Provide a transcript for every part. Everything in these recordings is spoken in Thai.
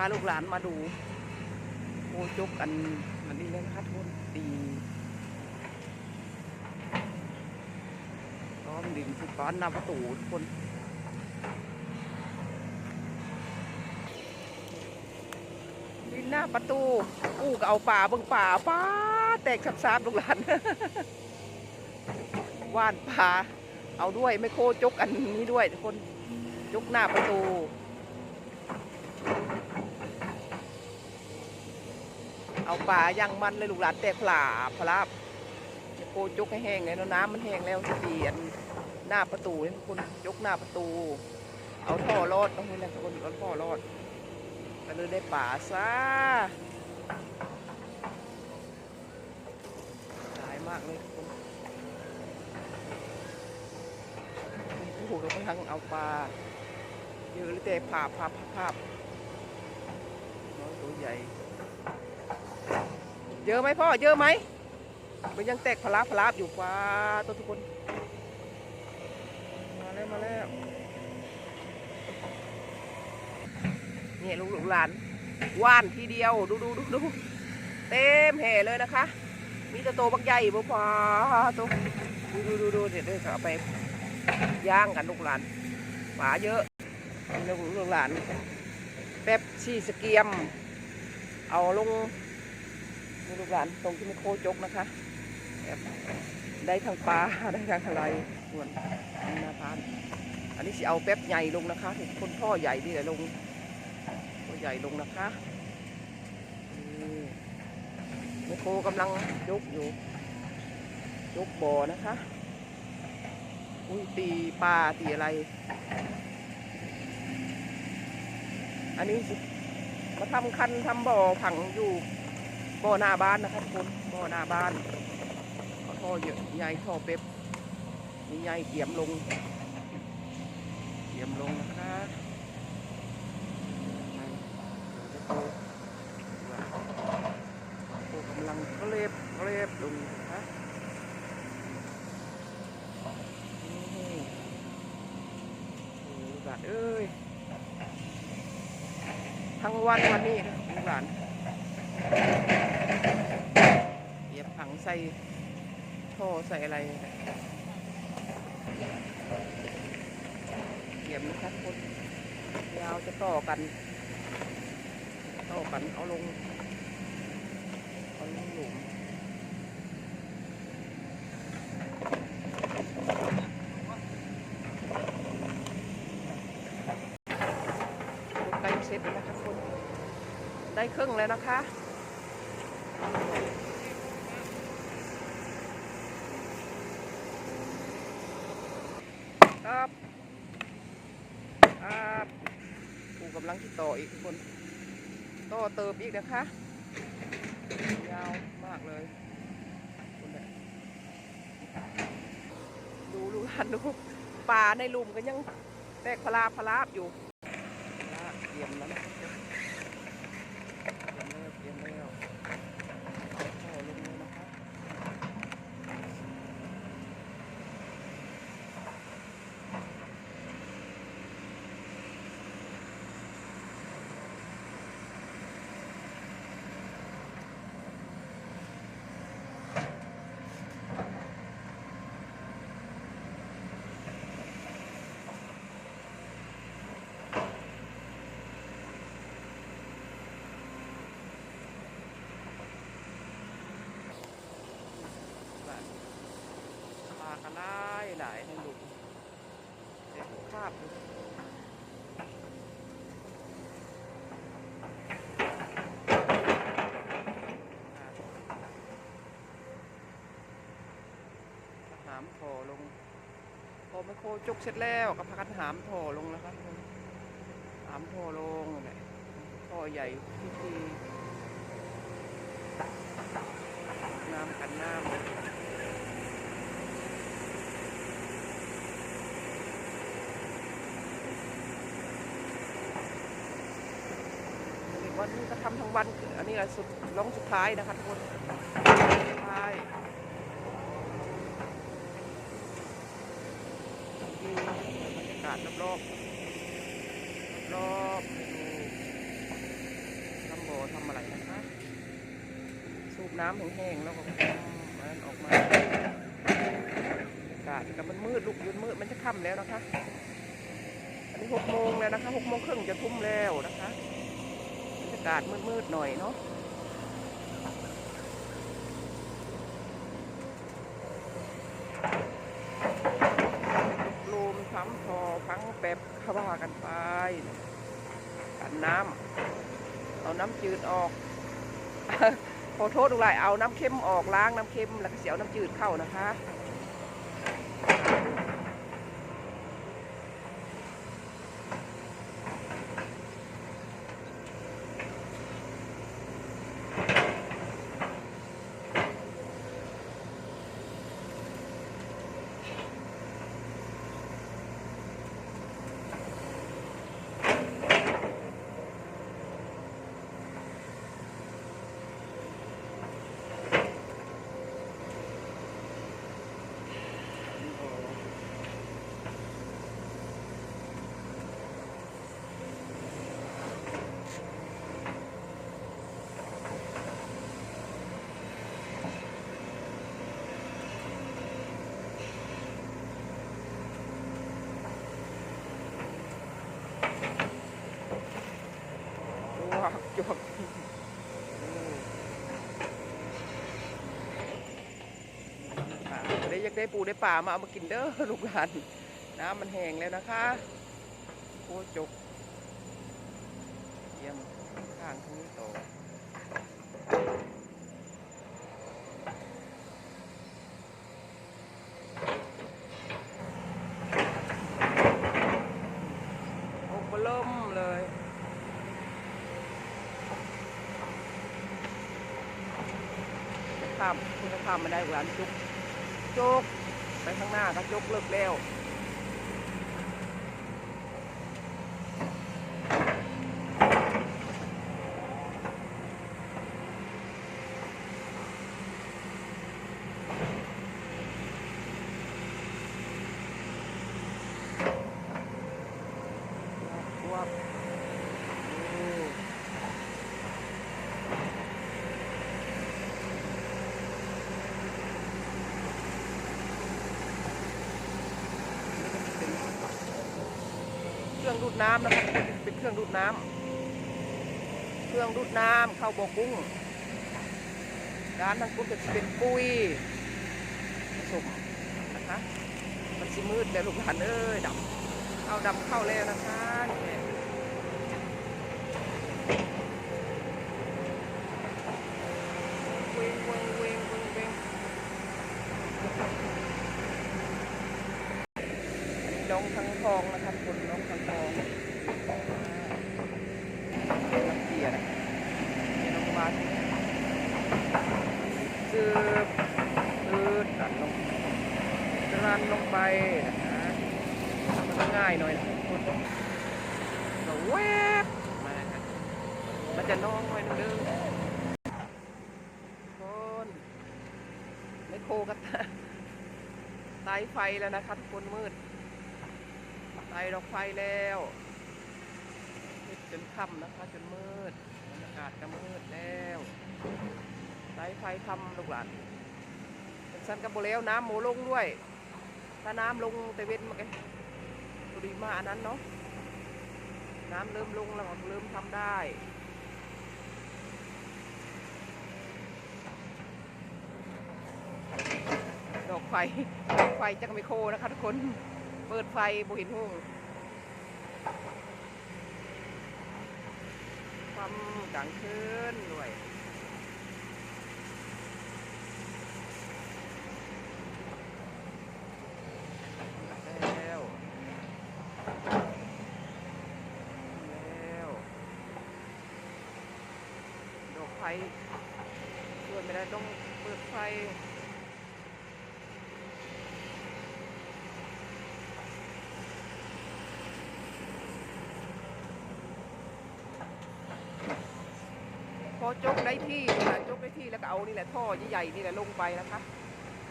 าลูกหลานมาดูโอ้จกกันอันนี้เลยนะคะทุกคนตีล้อมดินสิก้อนหน้าประตูทุกคนดินหน้าประตูอู้ก็เอาป่าเบิ่งป่าป้าแตกสับซาบลูกหลานว่านป่าเอาด้วยไม่โคจกอันนี้ด้วยทุกคนจกหน้าประตู เอาป่ายังมันเลยลูกหลานแตกผลาบผลาบโคจกให้แห้งเลยเนาะน้ำมันแห้งแล้วเปลี่ยนหน้าประตูนี่ทุกคนจกหน้าประตู เอาท่อรอดต้องให้นะทุกคนเอาท่อรอดก็เลยได้ป่าซะหลายมากเลยทุกคนโอ้โหเรากำลังเอาปลาเยอะเลยแต่ภาพภาพภาพภาน้อยตัวใหญ่ เยอะไหมพ่อ เยอะไหม มันยังแตกพลาพลาบอยู่ฟ้าตัวทุกคน มาแล้วมาแล้ว เนี่ยลูกหลานว่านทีเดียว ดูดูดูดูเต็มแห่เลยนะคะ มีแตะโตบักใหญ่บ่พอตัวดูดูดูดูเดี๋ยวเดี๋ยวเอาไปย่างกันลูกหลานฝาเยอะลูกลูกหลาน แป๊บชีสเกียม เอาลง หลานตรงที่ไม่โคจกนะคะได้ทางปลาได้ทางอะไรส่วนนาพาน อันนี้สิเอาแป๊บใหญ่ลงนะคะทุกคนท่อใหญ่นี่แหละลงตัวใหญ่ลงนะคะนี่โคกำลังยกอยู่ยกบ่อนะคะ อุ้ยตีปลาตีอะไร อันนี้สิมาทำคันทำบ่อผังอยู่ บ่อหน้าบ้านนะคะทุกคนบ่อหน้าบ้านท่อเยอะใหญ่ท่อเป๊ปนี่ใหญ่เกี่ยมลงเกี่ยมลงนะคะโอ้โอ้กำลังเคลบเคลบลงนะนี่โอ้ลูกหลานเอ้ยทั้งวันวันนี้นะลูกหลาน เหยียบผังใส่ท่อใส่อะไรเหยียบนะครับคนยาวจะต่อกันเอกันเอาลงเอาลงหลุมใกล้เสร็จแล้วนะคะคุณได้ครึ่งแล้วนะคะ ครับครับกูกำลังที่ต่ออีกทุกคนต่อเติมอีกนะคะ ยาวมากเลยคุณน่ะดูลูกหลานดูปลาในลุมก็ยังแตกพลาพลาบอยู่เตรียมแล้วนะเตรียมแล้วเตรียมแล้วเอาท่อลงเลยนะคะบ้านปลากระไล่หลายในหลุมเด็กคาบอยู่ หามถอลงพอไมโครจุกเสร็จแล้วก็พากันหามถอลงแล้วครับหามถอลงนั่นแหละท่ใหญ่ที่ที่น้ำกันน้ำ วันนี้ก็ทำทั้งวัน อันนี้แหละสุดร้องสุดท้ายนะคะทุกคนสุดท้ายบรรยากาศรอบๆรอบๆดูำอะไรนะคะ สูบน้ำแห้งๆแล้วก็มันออกมาอากาศก็มันมืดลูกยืนมืดมันจะค่ำแล้วนะคะ อันนี้หกโมงแล้วนะคะหกโมงครึ่งจะทุ่มแล้วนะคะ บรรยากาศมืดๆหน่อยเนาะลูมซ้ำทอพังแป๊บขว่ากันไป กันน้ำเอาน้ำจืดออกขอโทษดูหลายเอาน้ำเค็มออกล้างน้ำเค็มแล้วก็เสียวน้ำจืดเข้านะคะ จวกจวกอ่า ได้ปูได้ป่ามาเอามากินเด้อลูกหลานน้ำมันแห้งแล้วนะคะโอ้จกเยี่ยมข้างทางนี้โตอโอ้เบล่มเลยข้ามคุณจะข้ามมาได้หลานจุก จุกไปข้างหน้าก็จุกเลิกแล้ววับอืม เครื่องดูด น้ำนะครับเป็นเครื่องดูดน้ำเครื่องดูดน้ำเข้าบ่อกุ้งร้านทางกุ้งจะเป็นปุ้ยผสมนะคะมันสิมืดแล้วลูกหลานเอ้ยดำเข้าดำเข้าแล้วนะคะนี่เวงเวงเวงเวงเวงน้องทั้งทองนะครับคุณน้องทั้งทองน้ำเกียร์นะเกียร์น้องบาส สืบสืบดันลงดันลงไปนะคะมันง่ายหน่อยนะทุกคนก็แวบมาครับมันจะน้องหน่อยนึงคนไม่โคกันตายไฟแล้วนะคะทุกคนมืดไฟดอกไฟแล้วจนค่ำนะคะจนมืดบรรยากาศก็มืดแล้วายไฟทำลูกหลานเป็นสันกับโบแล้วน้ำหมูลงด้วย ถ้าน้ำลงแต่เว้นมาไงปริมาอันนั้นเนาะน้ำเริ่มลงแล้วเริ่มทำได้ดอกไฟดอกไฟจักรไมโครนะคะทุกคน เปิดไฟบ่เห็นหุ่งความกลางคืนด้วย แล้ว แล้วดอก ไฟช่วยไม่ได้ต้องเปิดไฟพอจกได้ที่นี่ะจกได้ที่แล้วก็เอานี่แหละท่อใหญ่ๆนี่แหละลงไปนะคะ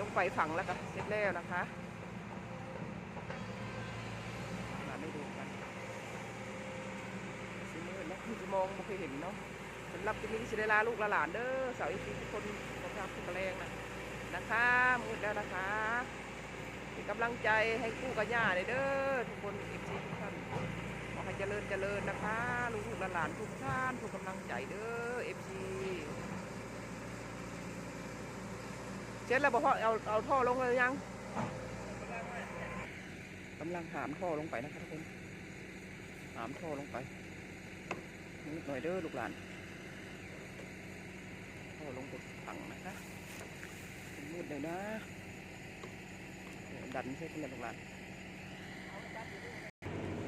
ลงไปฝังแล้วก็เสร็จแล้วนะคะมาไม่ดูกันสีมืดนะคือจะมองไม่เคยเห็นเนาะ รับที่นี้สิได้ลาลูกลหลานเด้อสาวอีพีทุกคนขอบคุณทุกระแรงนะนะคะมืดแล้วนะคะเป็นกำลังใจให้คู่กับย่าเลยเด้อทุกคนเอฟซีทุกท่านขอให้เจริญเจริญนะคะลูกลูกหลานทุกท่านทุกกำลังใจเด้อเอฟซีเช็ดแล้วบอกพ่อเอาเอาท่อลงเลยยังกำลังหามท่อลงไปนะคะทุกคนหามท่อลงไปนิดหน่อยเด้อลูกหลาน อ้ลงไปถังนะคะมืดเลยนะเดี๋ยวดันใช่ไหมลูกหลาน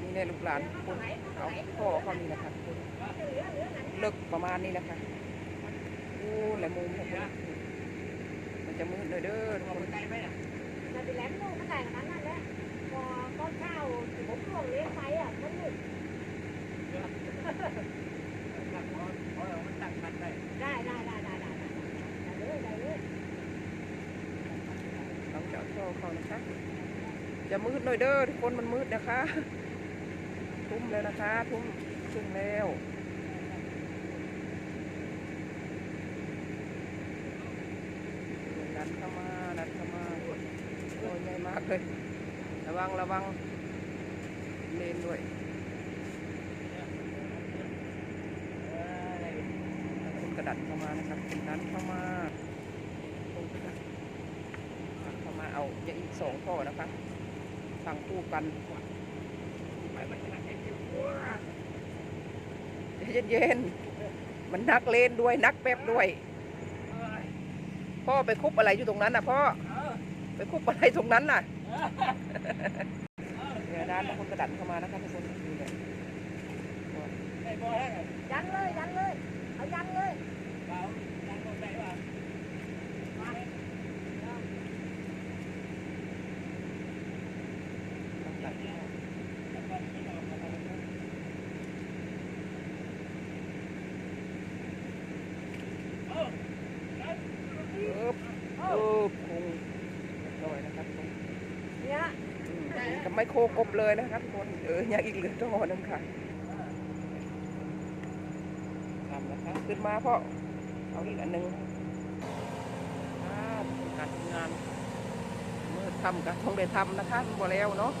นี่เนี่ยลูกหลานทุกคนเอาพ่อเขานี่นะคะทุกคนเลิกประมาณนี้นะคะโอ้แหลมมุมทุกคนมันจะมืดเลยเด้อทุกคนมันไปแหลมลูกมันได้ขนาดนั้นแหละพอตอนเช้าที่ผมล่วงเลี้ยงไปอะมันมืดได้ได้ได้ได้ได้ได้ได้เลยได้เลย เราจะเอาพ่อเขานะคะจะมืดหน่อยเด้อทุกคนมันมืดนะคะ ทุ่มแล้วนะคะ ทุ่มทุ่มแล้วดันเข้ามาดันเข้ามาโอ้ยใหญ่มากเลย ระวังระวังเลนด้วยคุณกระดันเข้ามานะครับคุณดันเข้ามาคุณกระดันเข้า มาเอาอย่าอีกสองข้อนะคะฟังคู่กันเย็นๆมันนักเลนด้วยนักแป๊บด้วย พ่อไปคุบอะไรอยู่ตรงนั้นน่ะพ่อไปคุบอะไรตรงนั้นน่ะเดี๋ยวด้านคนกระดันเข้ามานะครับทุกคนดูเลยยันเลยยันเลยเอายันเลย เออ เออคงลอยนะครับนเนี่ยกับไมโครกบเลยนะครับทุกคนเออยังอีกเหลือต่อหนึงค่ะทำนะครับขึ้นมาเพราะเอาอีกอันนึงาการทำงานมือทำก็ต้องได้ทำนะคะบ่แล้วเนาะ